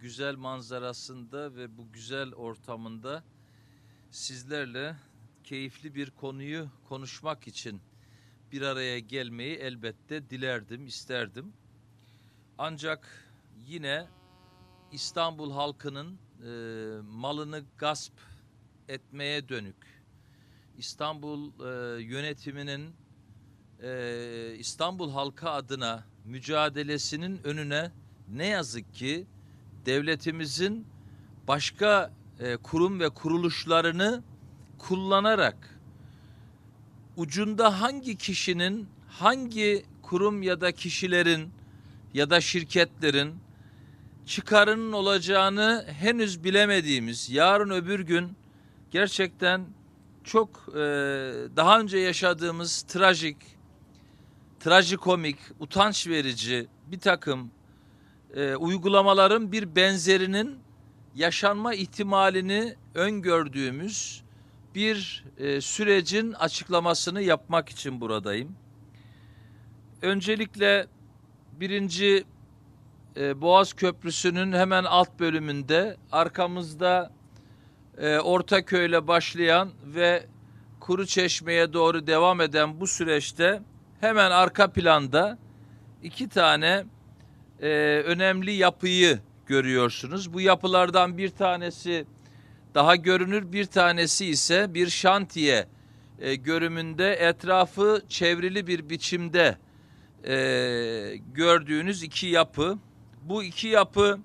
güzel manzarasında ve bu güzel ortamında sizlerle keyifli bir konuyu konuşmak için bir araya gelmeyi elbette dilerdim, isterdim. Ancak yine İstanbul halkının e, malını gasp etmeye dönük, İstanbul e, yönetiminin e, İstanbul halkı adına mücadelesinin önüne ne yazık ki devletimizin başka e, kurum ve kuruluşlarını kullanarak ucunda hangi kişinin, hangi kurum ya da kişilerin ya da şirketlerin çıkarının olacağını henüz bilemediğimiz yarın öbür gün gerçekten çok e, daha önce yaşadığımız trajik, trajikomik, utanç verici bir takım e, uygulamaların bir benzerinin yaşanma ihtimalini öngördüğümüz bir e, sürecin açıklamasını yapmak için buradayım. Öncelikle birinci e, Boğaz Köprüsü'nün hemen alt bölümünde arkamızda e, Ortaköy'le başlayan ve Kuru Çeşme'ye doğru devam eden bu süreçte hemen arka planda iki tane e, önemli yapıyı görüyorsunuz. Bu yapılardan bir tanesi daha görünür, bir tanesi ise bir şantiye e, görümünde etrafı çevrili bir biçimde e, gördüğünüz iki yapı. Bu iki yapı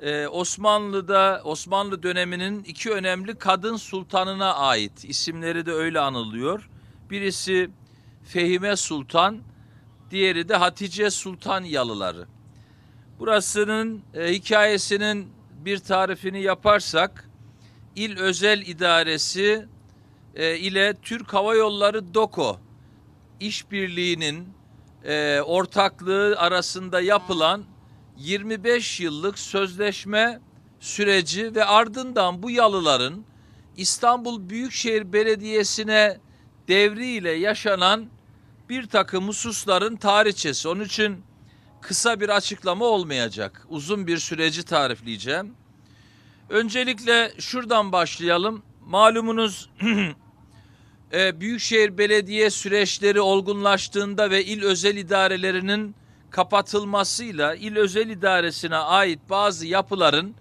e, Osmanlı'da Osmanlı döneminin iki önemli kadın sultanına ait. İsimleri de öyle anılıyor. Birisi Fehime Sultan, diğeri de Hatice Sultan Yalıları. Burasının e, hikayesinin bir tarifini yaparsak İl Özel İdaresi e, ile Türk Hava Yolları DOKO işbirliğinin e, ortaklığı arasında yapılan 25 yıllık sözleşme süreci ve ardından bu yalıların İstanbul Büyükşehir Belediyesi'ne devriyle yaşanan bir takım hususların tarihçesi. Onun için kısa bir açıklama olmayacak. Uzun bir süreci tarifleyeceğim. Öncelikle şuradan başlayalım. Malumunuz e, Büyükşehir Belediye süreçleri olgunlaştığında ve il özel idarelerinin kapatılmasıyla il özel idaresine ait bazı yapıların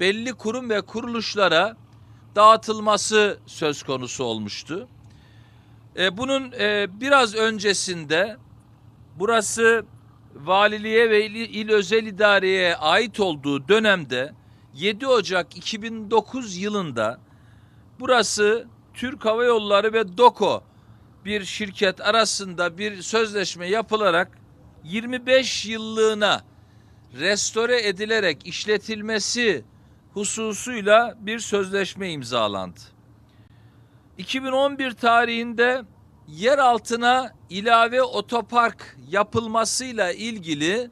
belli kurum ve kuruluşlara dağıtılması söz konusu olmuştu. E, bunun e, biraz öncesinde burası valiliğe ve il, il özel idareye ait olduğu dönemde 7 Ocak 2009 yılında burası Türk Hava Yolları ve DOKO bir şirket arasında bir sözleşme yapılarak 25 yıllığına restore edilerek işletilmesi hususuyla bir sözleşme imzalandı. 2011 tarihinde yer altına ilave otopark yapılmasıyla ilgili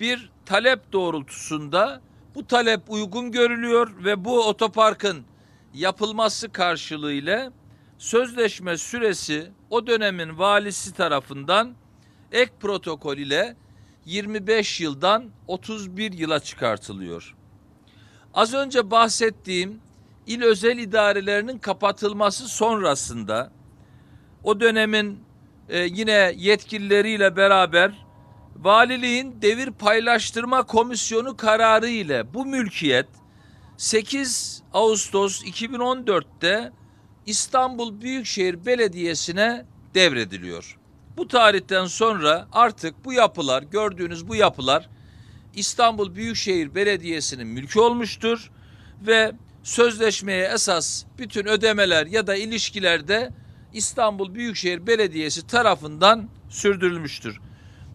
bir talep doğrultusunda bu talep uygun görülüyor ve bu otoparkın yapılması karşılığıyla sözleşme süresi o dönemin valisi tarafından ek protokol ile 25 yıldan 31 yıla çıkartılıyor. Az önce bahsettiğim il özel idarelerinin kapatılması sonrasında o dönemin e, yine yetkilileriyle beraber valiliğin devir paylaştırma komisyonu kararı ile bu mülkiyet 8 Ağustos 2014'te İstanbul Büyükşehir Belediyesi'ne devrediliyor. Bu tarihten sonra artık bu yapılar gördüğünüz bu yapılar İstanbul Büyükşehir Belediyesi'nin mülkü olmuştur ve sözleşmeye esas bütün ödemeler ya da ilişkilerde İstanbul Büyükşehir Belediyesi tarafından sürdürülmüştür.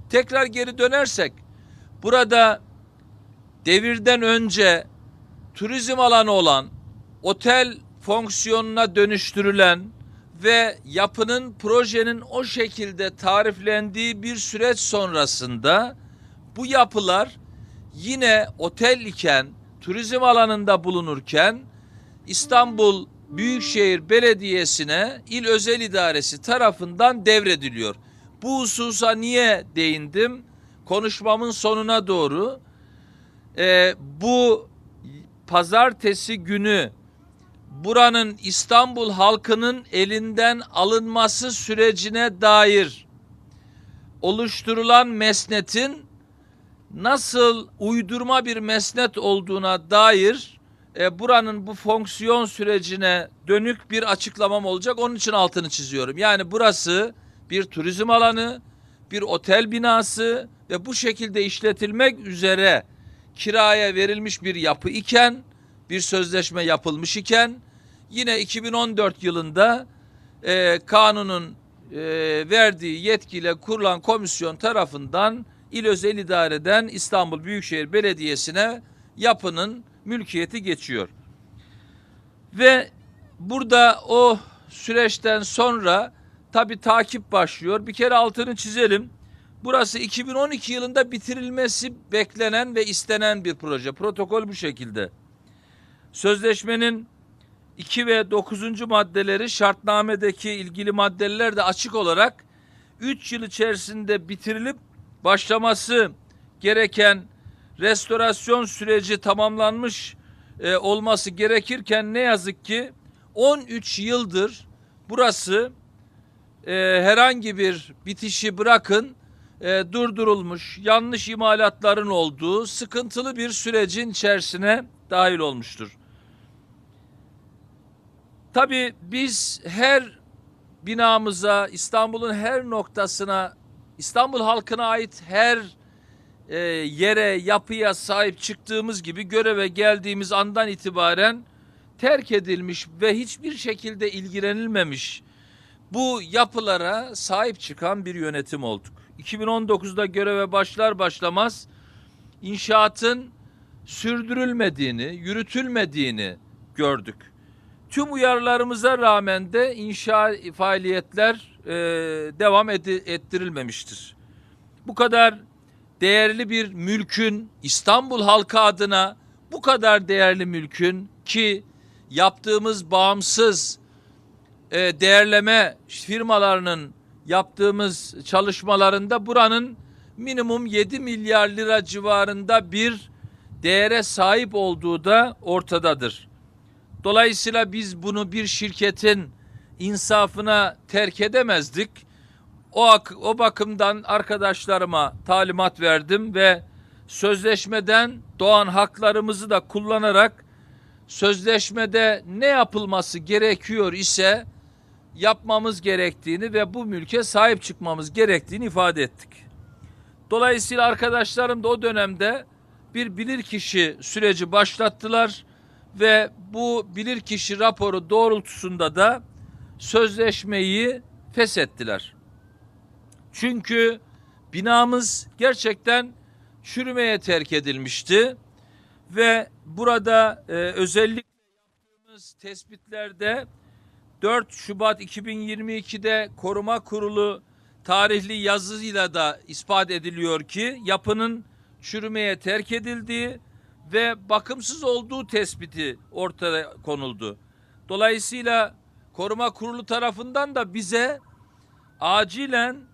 Tekrar geri dönersek burada devirden önce turizm alanı olan otel fonksiyonuna dönüştürülen ve yapının projenin o şekilde tariflendiği bir süreç sonrasında bu yapılar yine otel iken turizm alanında bulunurken İstanbul Büyükşehir Belediyesi'ne il özel idaresi tarafından devrediliyor. Bu hususa niye değindim? Konuşmamın sonuna doğru e, bu pazartesi günü buranın İstanbul halkının elinden alınması sürecine dair oluşturulan mesnetin nasıl uydurma bir mesnet olduğuna dair e, buranın bu fonksiyon sürecine dönük bir açıklamam olacak. Onun için altını çiziyorum. Yani burası bir turizm alanı, bir otel binası ve bu şekilde işletilmek üzere kiraya verilmiş bir yapı iken, bir sözleşme yapılmış iken yine 2014 yılında e, kanunun e, verdiği yetkiyle kurulan komisyon tarafından İl Özel İdare'den İstanbul Büyükşehir Belediyesi'ne yapının mülkiyeti geçiyor. Ve burada o süreçten sonra tabi takip başlıyor. Bir kere altını çizelim. Burası 2012 yılında bitirilmesi beklenen ve istenen bir proje. Protokol bu şekilde. Sözleşmenin 2 ve 9. maddeleri şartnamedeki ilgili maddeler de açık olarak 3 yıl içerisinde bitirilip başlaması gereken restorasyon süreci tamamlanmış e, olması gerekirken ne yazık ki 13 yıldır burası e, herhangi bir bitişi bırakın e, durdurulmuş, yanlış imalatların olduğu sıkıntılı bir sürecin içerisine dahil olmuştur. Tabii biz her binamıza, İstanbul'un her noktasına, İstanbul halkına ait her e, yere, yapıya sahip çıktığımız gibi göreve geldiğimiz andan itibaren terk edilmiş ve hiçbir şekilde ilgilenilmemiş bu yapılara sahip çıkan bir yönetim olduk. 2019'da göreve başlar başlamaz inşaatın sürdürülmediğini, yürütülmediğini gördük. Tüm uyarılarımıza rağmen de inşa faaliyetler e, devam edi, ettirilmemiştir. Bu kadar değerli bir mülkün İstanbul halkı adına bu kadar değerli mülkün ki yaptığımız bağımsız e, değerleme firmalarının yaptığımız çalışmalarında buranın minimum 7 milyar lira civarında bir değere sahip olduğu da ortadadır. Dolayısıyla biz bunu bir şirketin insafına terk edemezdik. O, o bakımdan arkadaşlarıma talimat verdim ve sözleşmeden doğan haklarımızı da kullanarak sözleşmede ne yapılması gerekiyor ise yapmamız gerektiğini ve bu mülke sahip çıkmamız gerektiğini ifade ettik. Dolayısıyla arkadaşlarım da o dönemde bir bilirkişi süreci başlattılar ve bu bilirkişi raporu doğrultusunda da sözleşmeyi feshettiler. Çünkü binamız gerçekten çürümeye terk edilmişti ve burada e, özellikle yaptığımız tespitlerde 4 Şubat 2022'de koruma kurulu tarihli yazıyla da ispat ediliyor ki yapının çürümeye terk edildiği ve bakımsız olduğu tespiti ortaya konuldu. Dolayısıyla koruma kurulu tarafından da bize acilen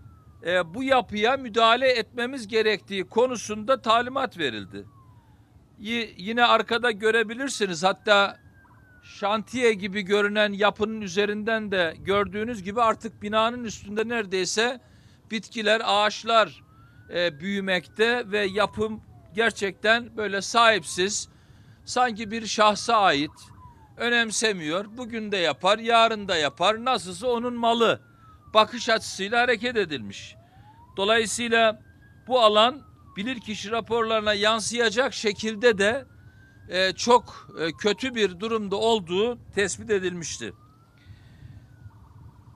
e, bu yapıya müdahale etmemiz gerektiği konusunda talimat verildi. Y yine arkada görebilirsiniz hatta şantiye gibi görünen yapının üzerinden de gördüğünüz gibi artık binanın üstünde neredeyse bitkiler, ağaçlar e, büyümekte ve yapım gerçekten böyle sahipsiz, sanki bir şahsa ait, önemsemiyor. Bugün de yapar, yarın da yapar. Nasılsa onun malı. Bakış açısıyla hareket edilmiş. Dolayısıyla bu alan bilirkişi raporlarına yansıyacak şekilde de e, çok e, kötü bir durumda olduğu tespit edilmişti.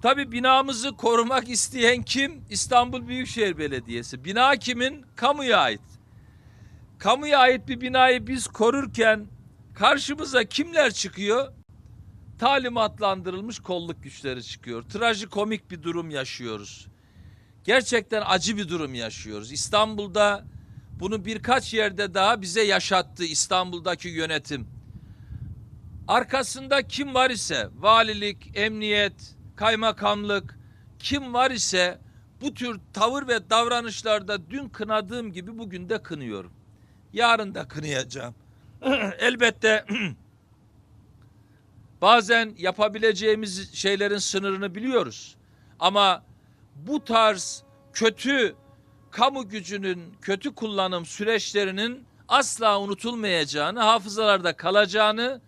Tabi binamızı korumak isteyen kim? İstanbul Büyükşehir Belediyesi. Bina kimin? Kamuya ait. Kamuya ait bir binayı biz korurken karşımıza kimler çıkıyor? Talimatlandırılmış kolluk güçleri çıkıyor. Trajikomik bir durum yaşıyoruz. Gerçekten acı bir durum yaşıyoruz. İstanbul'da bunu birkaç yerde daha bize yaşattı İstanbul'daki yönetim. Arkasında kim var ise valilik, emniyet, kaymakamlık kim var ise bu tür tavır ve davranışlarda dün kınadığım gibi bugün de kınıyorum. yarın da kınayacağım. Elbette bazen yapabileceğimiz şeylerin sınırını biliyoruz. Ama bu tarz kötü kamu gücünün kötü kullanım süreçlerinin asla unutulmayacağını, hafızalarda kalacağını,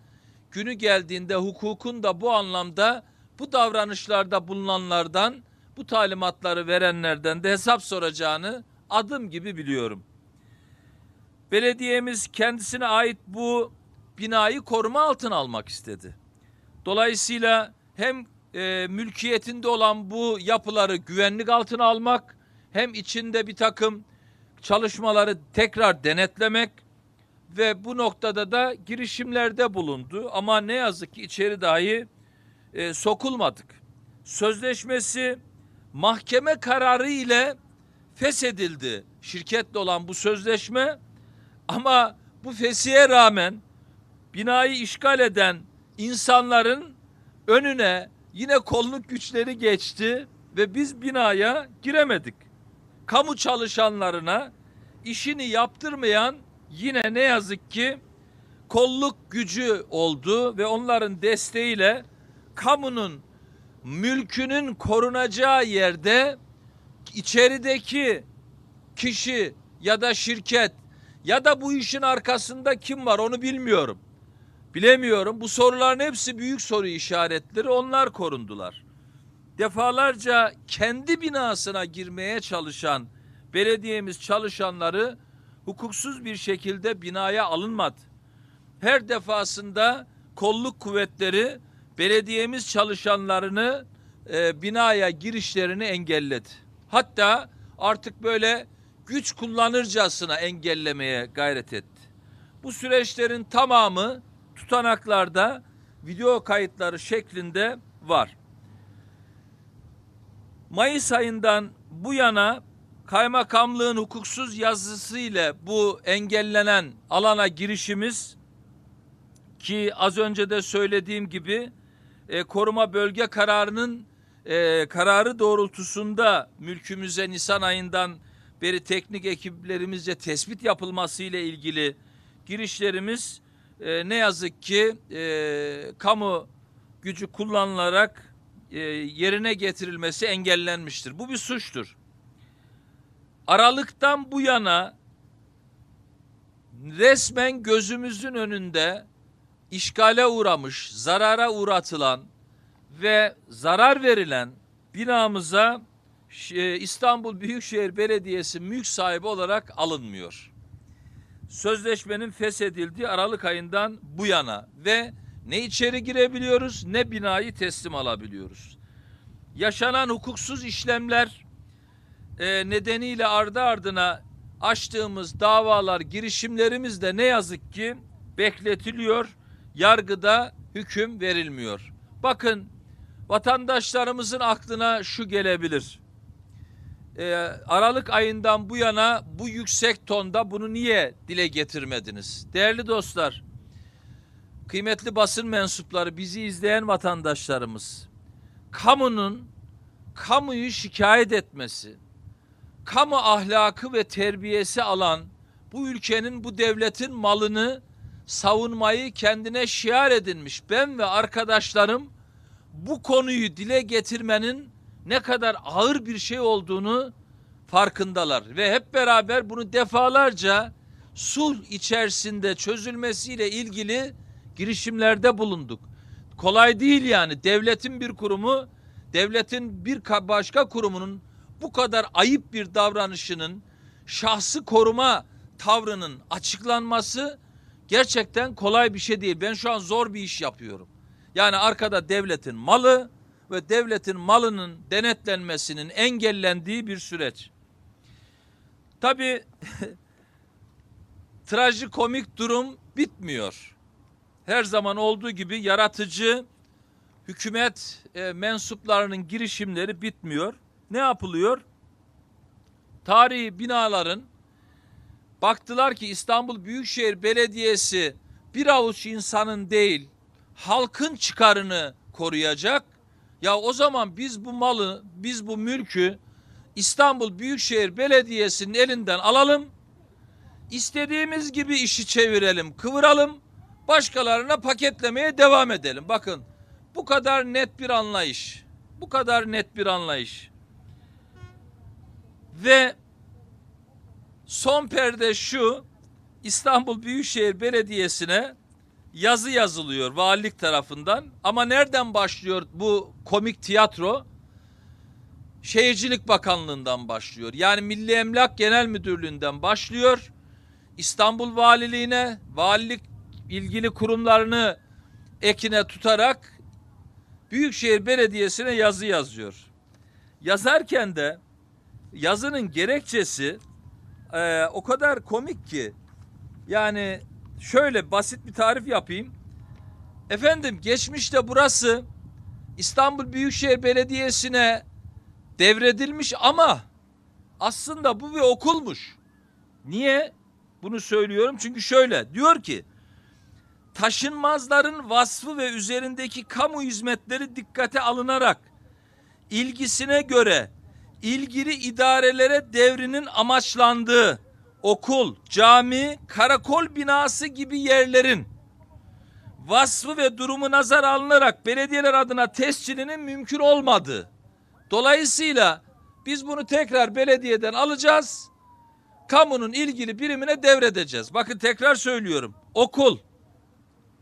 günü geldiğinde hukukun da bu anlamda bu davranışlarda bulunanlardan, bu talimatları verenlerden de hesap soracağını adım gibi biliyorum. Belediyemiz kendisine ait bu binayı koruma altına almak istedi. Dolayısıyla hem e, mülkiyetinde olan bu yapıları güvenlik altına almak hem içinde bir takım çalışmaları tekrar denetlemek ve bu noktada da girişimlerde bulundu. Ama ne yazık ki içeri dahi e, sokulmadık. Sözleşmesi mahkeme kararı ile feshedildi. Şirketle olan bu sözleşme ama bu fesiye rağmen binayı işgal eden insanların önüne yine kolluk güçleri geçti ve biz binaya giremedik. Kamu çalışanlarına işini yaptırmayan yine ne yazık ki kolluk gücü oldu ve onların desteğiyle kamunun mülkünün korunacağı yerde içerideki kişi ya da şirket ya da bu işin arkasında kim var onu bilmiyorum. Bilemiyorum. Bu soruların hepsi büyük soru işaretleri. Onlar korundular. Defalarca kendi binasına girmeye çalışan belediyemiz çalışanları hukuksuz bir şekilde binaya alınmadı. Her defasında kolluk kuvvetleri belediyemiz çalışanlarını e, binaya girişlerini engelledi. Hatta artık böyle güç kullanırcasına engellemeye gayret etti. Bu süreçlerin tamamı tutanaklarda video kayıtları şeklinde var. Mayıs ayından bu yana kaymakamlığın hukuksuz yazısı ile bu engellenen alana girişimiz ki az önce de söylediğim gibi e, koruma bölge kararının e, kararı doğrultusunda mülkümüze Nisan ayından beri teknik ekiplerimizce tespit yapılması ile ilgili girişlerimiz e, ne yazık ki e, kamu gücü kullanılarak e, yerine getirilmesi engellenmiştir. Bu bir suçtur. Aralıktan bu yana resmen gözümüzün önünde işgale uğramış, zarara uğratılan ve zarar verilen binamıza e, İstanbul Büyükşehir Belediyesi mülk sahibi olarak alınmıyor. Sözleşmenin feshedildiği Aralık ayından bu yana ve ne içeri girebiliyoruz ne binayı teslim alabiliyoruz. Yaşanan hukuksuz işlemler e, nedeniyle ardı ardına açtığımız davalar, girişimlerimiz de ne yazık ki bekletiliyor. Yargıda hüküm verilmiyor. Bakın vatandaşlarımızın aklına şu gelebilir. Ee, Aralık ayından bu yana bu yüksek tonda bunu niye dile getirmediniz? Değerli dostlar, kıymetli basın mensupları, bizi izleyen vatandaşlarımız, kamunun kamuyu şikayet etmesi, kamu ahlakı ve terbiyesi alan bu ülkenin, bu devletin malını savunmayı kendine şiar edinmiş ben ve arkadaşlarım bu konuyu dile getirmenin ne kadar ağır bir şey olduğunu farkındalar ve hep beraber bunu defalarca sulh içerisinde çözülmesiyle ilgili girişimlerde bulunduk. Kolay değil yani devletin bir kurumu, devletin bir başka kurumunun bu kadar ayıp bir davranışının şahsı koruma tavrının açıklanması gerçekten kolay bir şey değil. Ben şu an zor bir iş yapıyorum. Yani arkada devletin malı ve devletin malının denetlenmesinin engellendiği bir süreç. Tabii trajikomik durum bitmiyor. Her zaman olduğu gibi yaratıcı hükümet e, mensuplarının girişimleri bitmiyor. Ne yapılıyor? Tarihi binaların baktılar ki İstanbul Büyükşehir Belediyesi bir avuç insanın değil halkın çıkarını koruyacak. Ya o zaman biz bu malı, biz bu mülkü İstanbul Büyükşehir Belediyesi'nin elinden alalım. istediğimiz gibi işi çevirelim, kıvıralım, başkalarına paketlemeye devam edelim. Bakın bu kadar net bir anlayış. Bu kadar net bir anlayış. Ve son perde şu İstanbul Büyükşehir Belediyesi'ne yazı yazılıyor valilik tarafından. Ama nereden başlıyor bu komik tiyatro? Şehircilik Bakanlığı'ndan başlıyor. Yani Milli Emlak Genel Müdürlüğü'nden başlıyor. İstanbul Valiliğine, valilik ilgili kurumlarını ekine tutarak Büyükşehir Belediyesi'ne yazı yazıyor. Yazarken de yazının gerekçesi eee, o kadar komik ki yani şöyle basit bir tarif yapayım. Efendim geçmişte burası İstanbul Büyükşehir Belediyesi'ne devredilmiş ama aslında bu bir okulmuş. Niye bunu söylüyorum? Çünkü şöyle diyor ki taşınmazların vasfı ve üzerindeki kamu hizmetleri dikkate alınarak ilgisine göre ilgili idarelere devrinin amaçlandığı okul, cami, karakol binası gibi yerlerin vasfı ve durumu nazar alınarak belediyeler adına tescilinin mümkün olmadığı. Dolayısıyla biz bunu tekrar belediyeden alacağız. Kamunun ilgili birimine devredeceğiz. Bakın tekrar söylüyorum. Okul.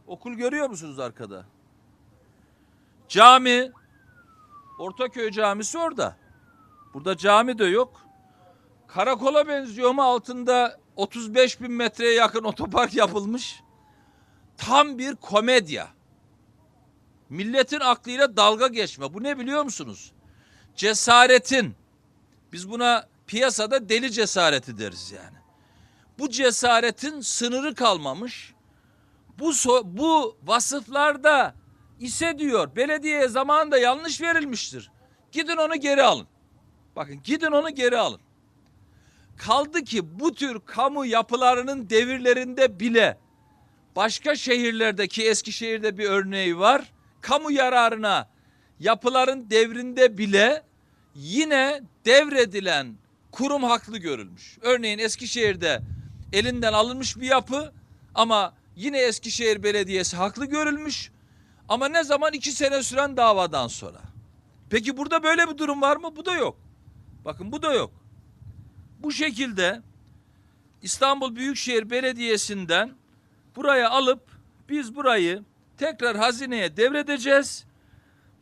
Okul görüyor musunuz arkada? Cami. Ortaköy Camisi orada. Burada cami de yok. Karakola benziyor mu altında 35 bin metreye yakın otopark yapılmış. Tam bir komedya. Milletin aklıyla dalga geçme. Bu ne biliyor musunuz? Cesaretin. Biz buna piyasada deli cesareti deriz yani. Bu cesaretin sınırı kalmamış. Bu so- bu vasıflarda ise diyor belediyeye zamanında yanlış verilmiştir. Gidin onu geri alın. Bakın gidin onu geri alın. Kaldı ki bu tür kamu yapılarının devirlerinde bile başka şehirlerdeki Eskişehir'de bir örneği var. Kamu yararına yapıların devrinde bile yine devredilen kurum haklı görülmüş. Örneğin Eskişehir'de elinden alınmış bir yapı ama yine Eskişehir Belediyesi haklı görülmüş. Ama ne zaman iki sene süren davadan sonra. Peki burada böyle bir durum var mı? Bu da yok. Bakın bu da yok. Bu şekilde İstanbul Büyükşehir Belediyesi'nden buraya alıp biz burayı tekrar hazineye devredeceğiz.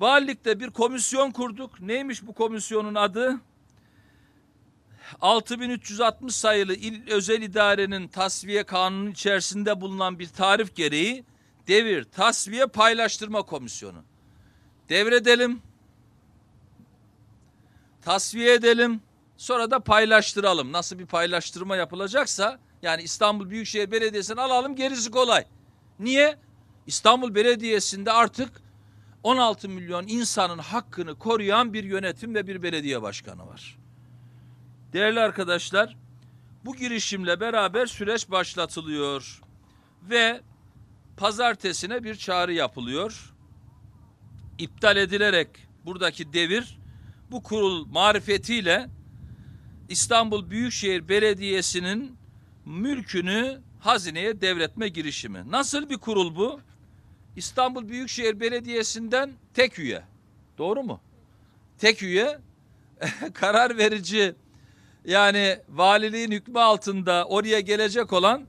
Valilikte bir komisyon kurduk. Neymiş bu komisyonun adı? 6360 sayılı il özel idarenin tasfiye kanunu içerisinde bulunan bir tarif gereği devir tasfiye paylaştırma komisyonu. Devredelim. Tasfiye edelim. Sonra da paylaştıralım. Nasıl bir paylaştırma yapılacaksa yani İstanbul Büyükşehir Belediyesi'ni alalım gerisi kolay. Niye? İstanbul Belediyesi'nde artık 16 milyon insanın hakkını koruyan bir yönetim ve bir belediye başkanı var. Değerli arkadaşlar, bu girişimle beraber süreç başlatılıyor ve pazartesine bir çağrı yapılıyor. İptal edilerek buradaki devir bu kurul marifetiyle İstanbul Büyükşehir Belediyesi'nin mülkünü hazineye devretme girişimi. Nasıl bir kurul bu? İstanbul Büyükşehir Belediyesi'nden tek üye. Doğru mu? Tek üye karar verici yani valiliğin hükmü altında oraya gelecek olan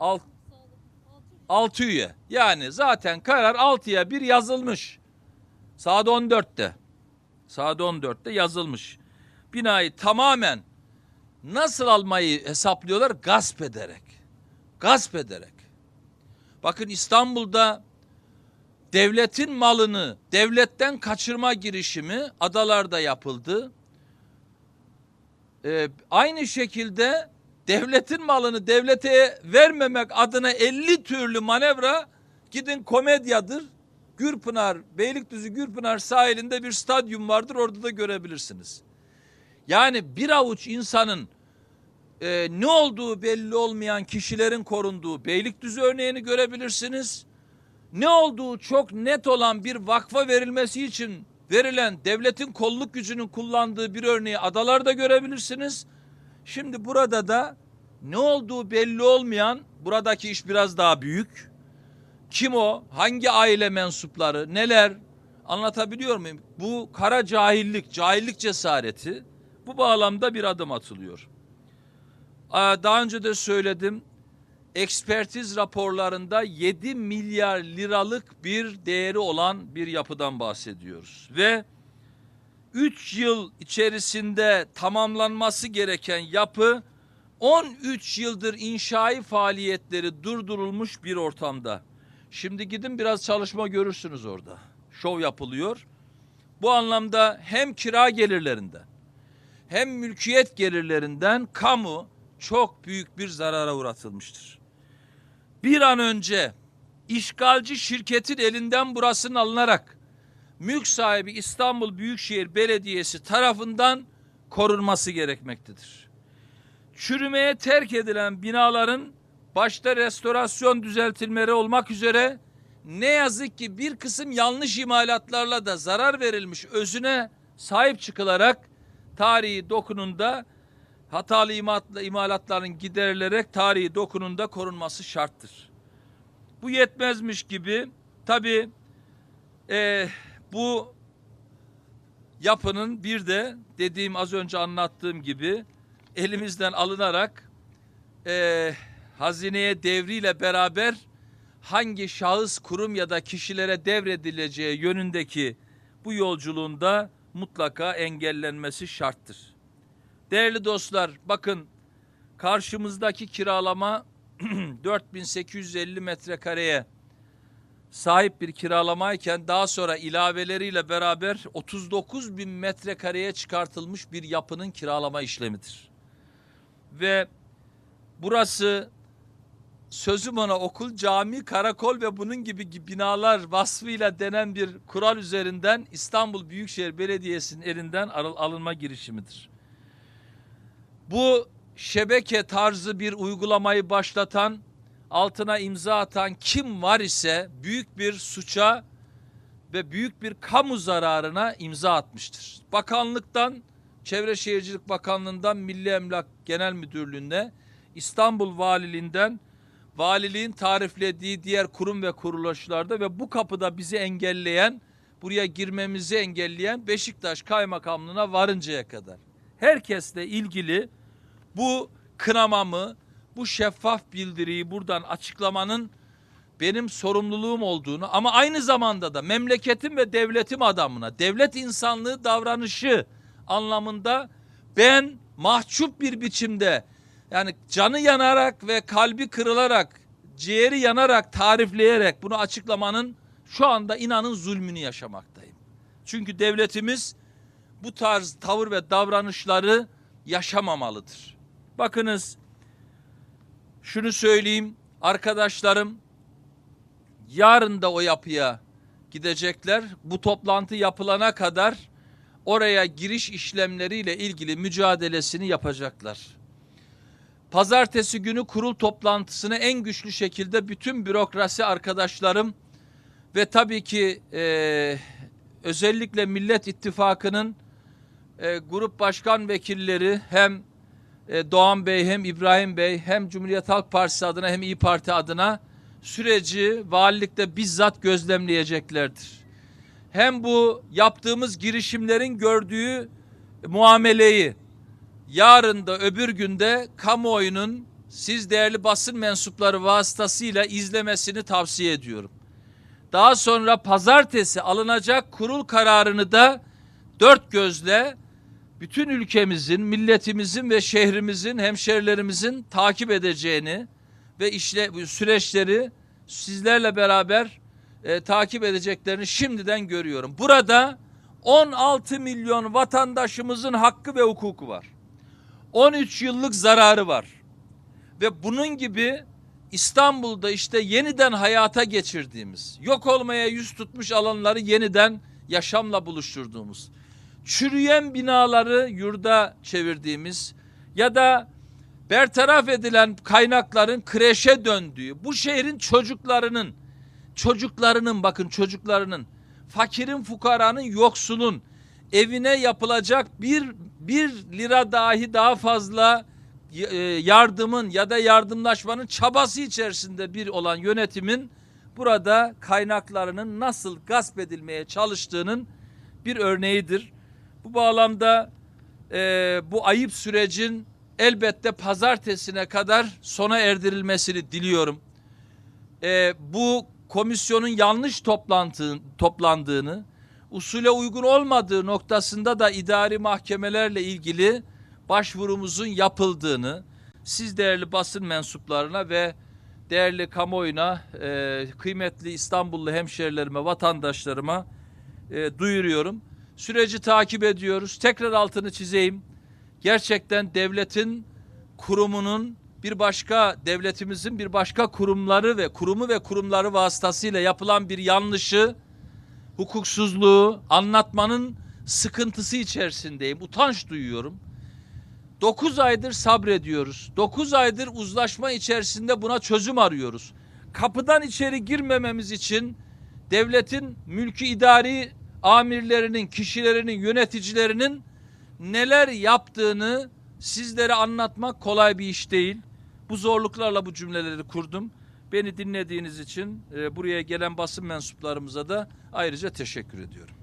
alt, altı üye. Yani zaten karar altıya bir yazılmış. Saat 14'te. Saat 14'te yazılmış. Binayı tamamen nasıl almayı hesaplıyorlar? Gasp ederek. Gasp ederek. Bakın İstanbul'da devletin malını devletten kaçırma girişimi adalarda yapıldı. Ee, aynı şekilde devletin malını devlete vermemek adına 50 türlü manevra gidin komedyadır. Gürpınar, Beylikdüzü Gürpınar sahilinde bir stadyum vardır orada da görebilirsiniz. Yani bir avuç insanın e, ne olduğu belli olmayan kişilerin korunduğu Beylikdüzü örneğini görebilirsiniz. Ne olduğu çok net olan bir vakfa verilmesi için verilen devletin kolluk gücünün kullandığı bir örneği adalarda görebilirsiniz. Şimdi burada da ne olduğu belli olmayan buradaki iş biraz daha büyük. Kim o? Hangi aile mensupları? Neler? Anlatabiliyor muyum? Bu kara cahillik, cahillik cesareti bu bağlamda bir adım atılıyor. Daha önce de söyledim. Ekspertiz raporlarında 7 milyar liralık bir değeri olan bir yapıdan bahsediyoruz. Ve 3 yıl içerisinde tamamlanması gereken yapı 13 yıldır inşai faaliyetleri durdurulmuş bir ortamda. Şimdi gidin biraz çalışma görürsünüz orada. Şov yapılıyor. Bu anlamda hem kira gelirlerinden hem mülkiyet gelirlerinden kamu çok büyük bir zarara uğratılmıştır. Bir an önce işgalci şirketin elinden burasının alınarak mülk sahibi İstanbul Büyükşehir Belediyesi tarafından korunması gerekmektedir. Çürümeye terk edilen binaların başta restorasyon düzeltilmeleri olmak üzere ne yazık ki bir kısım yanlış imalatlarla da zarar verilmiş özüne sahip çıkılarak tarihi dokununda hatalı imalatla- imalatların giderilerek tarihi dokununda korunması şarttır. Bu yetmezmiş gibi tabi bu yapının bir de dediğim az önce anlattığım gibi elimizden alınarak eee, hazineye devriyle beraber hangi şahıs, kurum ya da kişilere devredileceği yönündeki bu yolculuğunda mutlaka engellenmesi şarttır. Değerli dostlar bakın karşımızdaki kiralama 4850 metrekareye sahip bir kiralamayken daha sonra ilaveleriyle beraber 39 bin metrekareye çıkartılmış bir yapının kiralama işlemidir. Ve burası sözüm ona okul, cami, karakol ve bunun gibi binalar vasfıyla denen bir kural üzerinden İstanbul Büyükşehir Belediyesi'nin elinden al- alınma girişimidir. Bu şebeke tarzı bir uygulamayı başlatan, altına imza atan kim var ise büyük bir suça ve büyük bir kamu zararına imza atmıştır. Bakanlıktan, Çevre Şehircilik Bakanlığı'ndan Milli Emlak Genel Müdürlüğü'ne, İstanbul Valiliğinden valiliğin tariflediği diğer kurum ve kuruluşlarda ve bu kapıda bizi engelleyen, buraya girmemizi engelleyen Beşiktaş Kaymakamlığı'na varıncaya kadar. Herkesle ilgili bu kınamamı, bu şeffaf bildiriyi buradan açıklamanın benim sorumluluğum olduğunu ama aynı zamanda da memleketim ve devletim adamına, devlet insanlığı davranışı anlamında ben mahcup bir biçimde yani canı yanarak ve kalbi kırılarak, ciğeri yanarak tarifleyerek bunu açıklamanın şu anda inanın zulmünü yaşamaktayım. Çünkü devletimiz bu tarz tavır ve davranışları yaşamamalıdır. Bakınız şunu söyleyeyim arkadaşlarım yarın da o yapıya gidecekler. Bu toplantı yapılana kadar oraya giriş işlemleriyle ilgili mücadelesini yapacaklar. Pazartesi günü kurul toplantısını en güçlü şekilde bütün bürokrasi arkadaşlarım ve tabii ki eee, özellikle Millet İttifakı'nın e, grup başkan vekilleri hem e, Doğan Bey hem İbrahim Bey hem Cumhuriyet Halk Partisi adına hem İyi Parti adına süreci valilikte bizzat gözlemleyeceklerdir. Hem bu yaptığımız girişimlerin gördüğü muameleyi yarın da öbür günde kamuoyunun siz değerli basın mensupları vasıtasıyla izlemesini tavsiye ediyorum. Daha sonra pazartesi alınacak kurul kararını da dört gözle bütün ülkemizin, milletimizin ve şehrimizin, hemşerilerimizin takip edeceğini ve işle süreçleri sizlerle beraber e, takip edeceklerini şimdiden görüyorum. Burada 16 milyon vatandaşımızın hakkı ve hukuku var. 13 yıllık zararı var. Ve bunun gibi İstanbul'da işte yeniden hayata geçirdiğimiz, yok olmaya yüz tutmuş alanları yeniden yaşamla buluşturduğumuz, çürüyen binaları yurda çevirdiğimiz ya da bertaraf edilen kaynakların kreşe döndüğü, bu şehrin çocuklarının, çocuklarının bakın çocuklarının, fakirin, fukaranın, yoksulun evine yapılacak bir, bir lira dahi daha fazla e, yardımın ya da yardımlaşmanın çabası içerisinde bir olan yönetimin burada kaynaklarının nasıl gasp edilmeye çalıştığının bir örneğidir. Bu bağlamda e, bu ayıp sürecin elbette pazartesine kadar sona erdirilmesini diliyorum. E, bu komisyonun yanlış toplantı, toplandığını, usule uygun olmadığı noktasında da idari mahkemelerle ilgili başvurumuzun yapıldığını, siz değerli basın mensuplarına ve değerli kamuoyuna, e, kıymetli İstanbullu hemşerilerime, vatandaşlarıma e, duyuruyorum. Süreci takip ediyoruz. Tekrar altını çizeyim. Gerçekten devletin kurumunun bir başka devletimizin bir başka kurumları ve kurumu ve kurumları vasıtasıyla yapılan bir yanlışı, hukuksuzluğu anlatmanın sıkıntısı içerisindeyim. Utanç duyuyorum. 9 aydır sabrediyoruz. 9 aydır uzlaşma içerisinde buna çözüm arıyoruz. Kapıdan içeri girmememiz için devletin mülkü idari amirlerinin, kişilerinin, yöneticilerinin neler yaptığını sizlere anlatmak kolay bir iş değil. Bu zorluklarla bu cümleleri kurdum. Beni dinlediğiniz için e, buraya gelen basın mensuplarımıza da ayrıca teşekkür ediyorum.